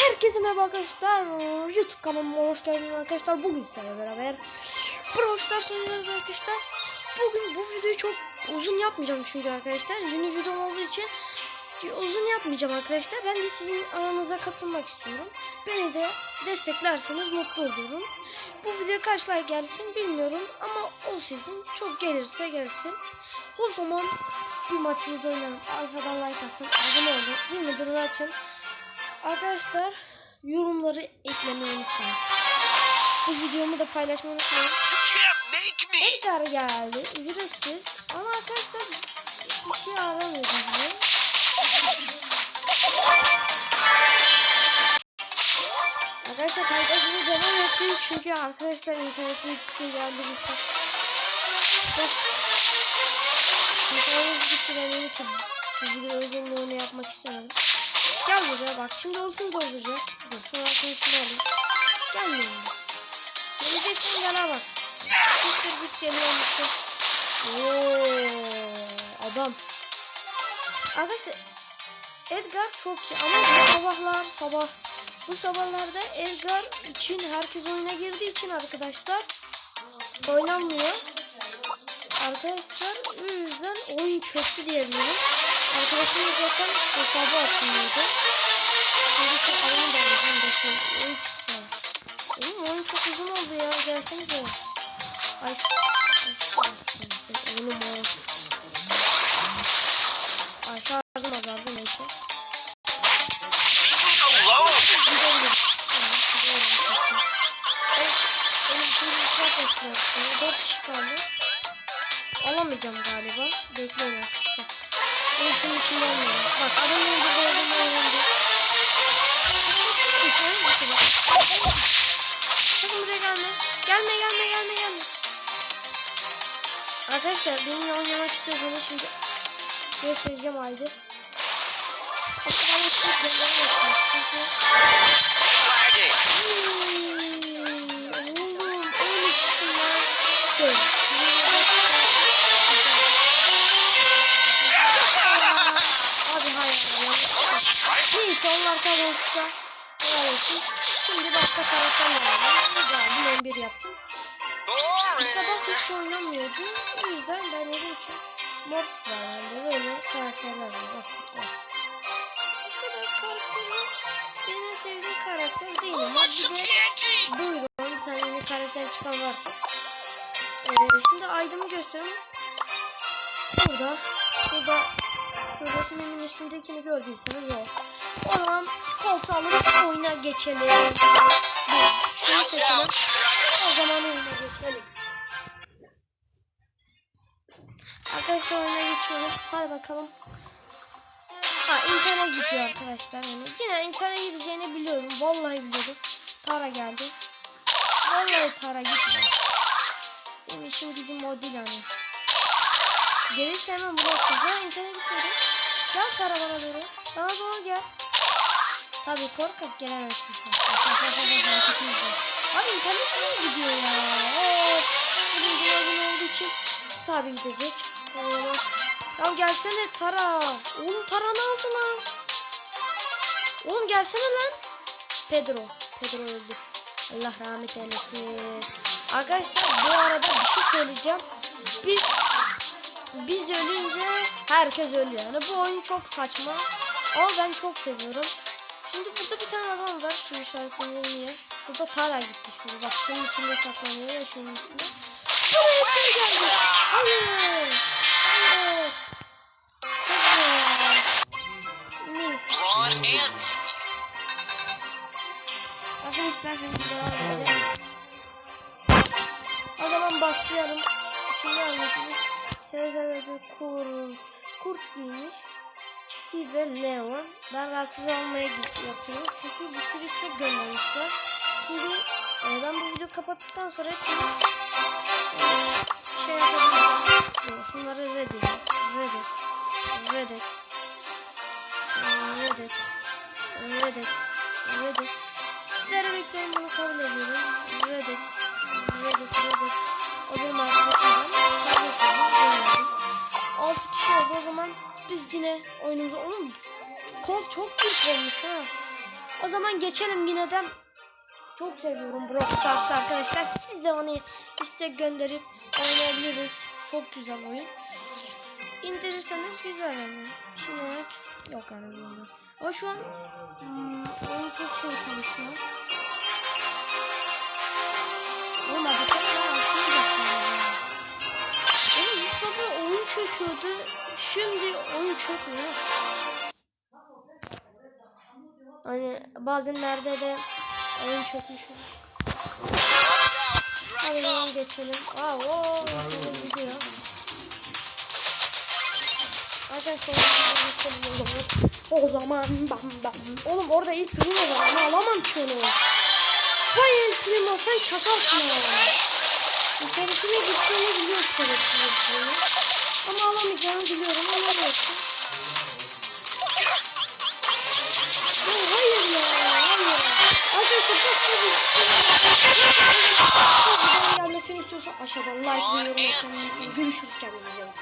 Herkese merhaba arkadaşlar. YouTube kanalıma hoş geldiniz arkadaşlar. Bugün sizlerle beraber Brawl Stars arkadaşlar. Bugün bu videoyu çok uzun yapmayacağım çünkü arkadaşlar. Yeni videom olduğu için uzun yapmayacağım arkadaşlar. Ben de sizin aranıza katılmak istiyorum. Beni de desteklerseniz mutlu olurum. Bu video kaç like gelsin bilmiyorum ama o sizin. Çok gelirse gelsin. O zaman bir maçımızı oynayalım. Aşağıdan like atın. Abone olun. Bildirimleri açın. Arkadaşlar yorumları eklemeyi unutmayın. Bu videomu da paylaşmayı unutmayın. Edgar geldi. Ücretsiz. Ama arkadaşlar bir şey aramıyor bizi. Arkadaşlar kaydetmeye devam etsin çünkü arkadaşlar internetim gitti geldi gitti. Bak. İnternet gitti ben çok bu video özelliğini onu yapmak dolacak. Dur sonra arkadaşımı alayım. Gelmiyor. Geleceksin gel bak. Siktir git geliyor musun? Oo, adam. Arkadaşlar Edgar çok iyi ama bu sabahlar sabah bu sabahlarda Edgar için herkes oyuna girdiği için arkadaşlar oynanmıyor. Arkadaşlar o yüzden oyun çöktü diyebilirim. Arkadaşımız zaten hesabı atmıyordu. Oyun çok uzun oldu ya. Gelsenize. Ay. Ay, Oğlum o. Ay Arkadaşlar benimle oynamak istiyorsanız şimdi göstereceğim haydi. Aslında ben çok göndermek Çünkü Lagging. Oğlum 12 lan. Dur. Abi hayır. Let's try. Neyse onlar kazanırsa helal olsun. Şimdi başka taraftan da Geldim 11 yaptım. Bir sabah hiç oynamıyordu. O yüzden ben ki Mortis var bende böyle karakterler var. Bak bak. Bu kadar karakter benim en sevdiğim karakter değil ama bir de? Buyurun bir tane yeni karakter çıkan varsa. Ee, şimdi aydımı göstereyim. Burada. Burada. Resmimin üstündekini gördüyseniz o. O zaman koltuğu alıp oyuna geçelim. Şunu seçelim. Arkadaşlar oyuna geçiyoruz. Hadi bakalım. Ha internet gidiyor arkadaşlar. Yani yine internet gideceğini biliyorum. Vallahi biliyordum. Tara geldi. Vallahi Tara gitme. Benim işim gücüm o değil hani. Gelirse hemen bırakacağız. Ya internet gitmedi. Gel Tara bana doğru. Bana doğru gel. Tabii korkak gelemezsin. Abi internet niye gidiyor ya? Bugün gün olduğu için tabii gidecek. Ya gelsene Tara. Oğlum Tara ne oldu lan? Oğlum gelsene lan. Pedro. Pedro öldü. Allah rahmet eylesin. Arkadaşlar bu arada bir şey söyleyeceğim. Biz biz ölünce herkes ölüyor. Yani bu oyun çok saçma. Ama ben çok seviyorum. Şimdi burada bir tane adam var. Şu işaretlerini niye? Burada Tara gitti. Şurada bak şunun içinde saklanıyor ya şunun içinde. Buraya geldi? Hayır. Hayır. Neyse. Ron and Arkadaşlar şimdi devam. O zaman başlayalım. Şimdi anlatayım. Sezer'de kurt, kurt giymiş. Steve ve Leon. Ben rahatsız olmaya yapıyorum. Çünkü bir sürü istek göndermişler. Şimdi e, ben bu videoyu kapattıktan sonra hepsini yine oyunumuza... Oğlum kol çok büyük olmuş ha. O zaman geçelim yine de. Çok seviyorum Brawl Stars'ı arkadaşlar. Siz de onu istek gönderip oynayabiliriz. Çok güzel oyun. İndirirseniz güzel yani. Şimdilik yok yani. Ama şu an hmm, oyun çok şey çalışıyor. Oğlum hadi sen daha atmayacak yani. Oğlum bu sabah oyun çöküyordu. Şimdi oyun çökmüyor. Hani bazenlerde de oyun çökmüş. Hadi zaman geçelim. Aa o gidiyor. Arkadaşlar o zaman. O bam bam. Oğlum orada ilk primo var ama alamam ki onu. Vay ilk primo sen çakalsın ya. İçerisine gittiğini biliyor şerefsiz primo. Ama alamayacağını biliyorum. Alamıyorsun. Ya hayır ya. Hayır. Arkadaşlar başka bir gelmesini istiyorsan aşağıdan like ve yorum atmayı unutmayın. Görüşürüz kendinize.